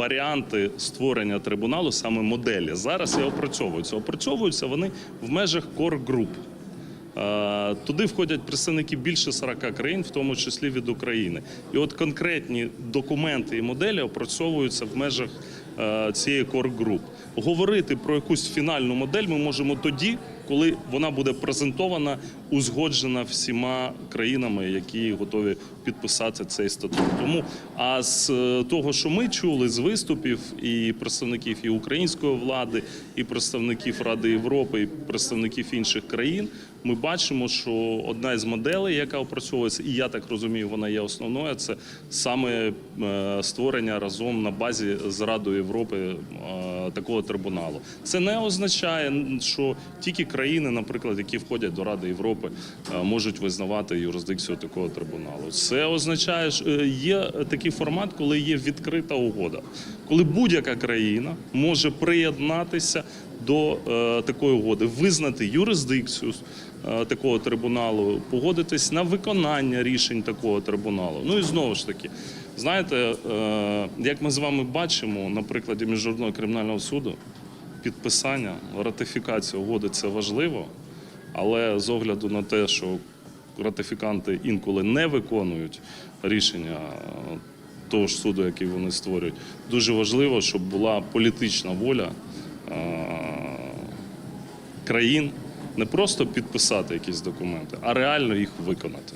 варіанти створення трибуналу, саме моделі, зараз і опрацьовуються. Опрацьовуються вони в межах core груп. Е, Туди входять представники більше 40 країн, в тому числі від України. І от конкретні документи і моделі опрацьовуються в межах е, цієї кор-груп. Говорити про якусь фінальну модель ми можемо тоді, коли вона буде презентована, узгоджена всіма країнами, які готові підписати цей статут. Тому а з е, того, що ми чули з виступів і представників і української влади, і представників Ради Європи, і представників інших країн, ми бачимо, що одна із моделей, яка опрацьовується, і я так розумію, вона є основною, це саме е, створення разом на базі з Радою Європи е, такого трибуналу. Це не означає, що тільки країни, наприклад, які входять до Ради Європи, е, можуть визнавати юрисдикцію такого трибуналу. Це означає, що е, є такий формат, коли є відкрита угода, коли будь-яка країна може приєднатися до е, такої угоди, визнати юрисдикцію такого трибуналу, погодитись на виконання рішень такого трибуналу. Ну і знову ж таки, знаєте, як ми з вами бачимо на прикладі міжнародного кримінального суду, підписання, ратифікація угоди це важливо, але з огляду на те, що ратифіканти інколи не виконують рішення е, того ж суду, який вони створюють, дуже важливо, щоб була політична воля е, країн не просто підписати якісь документи, а реально їх виконати.